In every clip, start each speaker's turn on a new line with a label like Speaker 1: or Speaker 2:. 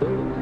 Speaker 1: Thank you.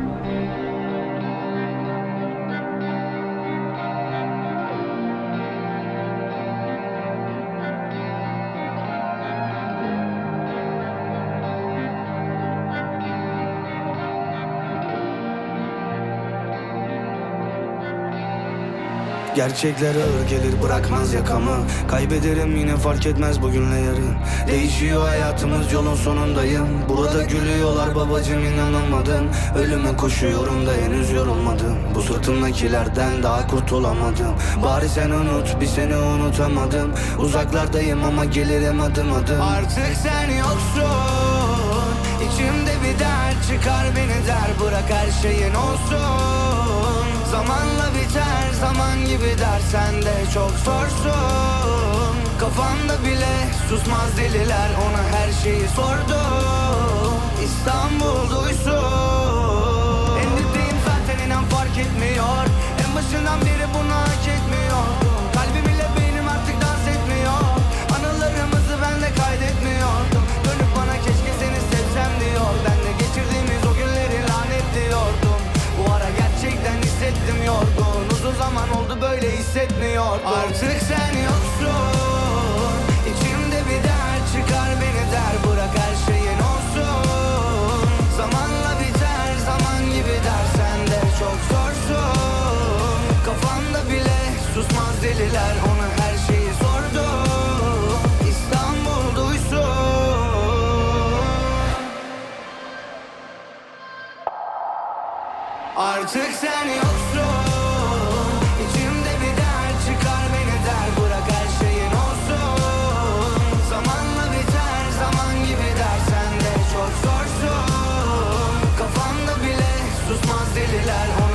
Speaker 1: Gerçekler ağır gelir bırakmaz yakamı. Kaybederim yine fark etmez bugünle yarın. Değişiyor hayatımız yolun sonundayım. Burada gülüyorlar babacım inanamadım. Ölüme koşuyorum da henüz yorulmadım. Bu sırtımdakilerden daha kurtulamadım. Bari sen unut bir seni unutamadım. Uzaklardayım ama gelirim adım adım. Artık sen yoksun. İçimde bir dert çıkar beni der Bırak her şeyin olsun dersen de çok zorsun. Kafamda bile susmaz deliler ona her şeyi sordum böyle hissetmiyordum Artık sen yoksun. İçimde bir dert çıkar beni der. Bırak her şeyin olsun. Zamanla biter zaman gibi dersen de çok zorsun. Kafamda bile susmaz deliler. Ona her şeyi sordum. İstanbul duysun. Artık sen yok Geceler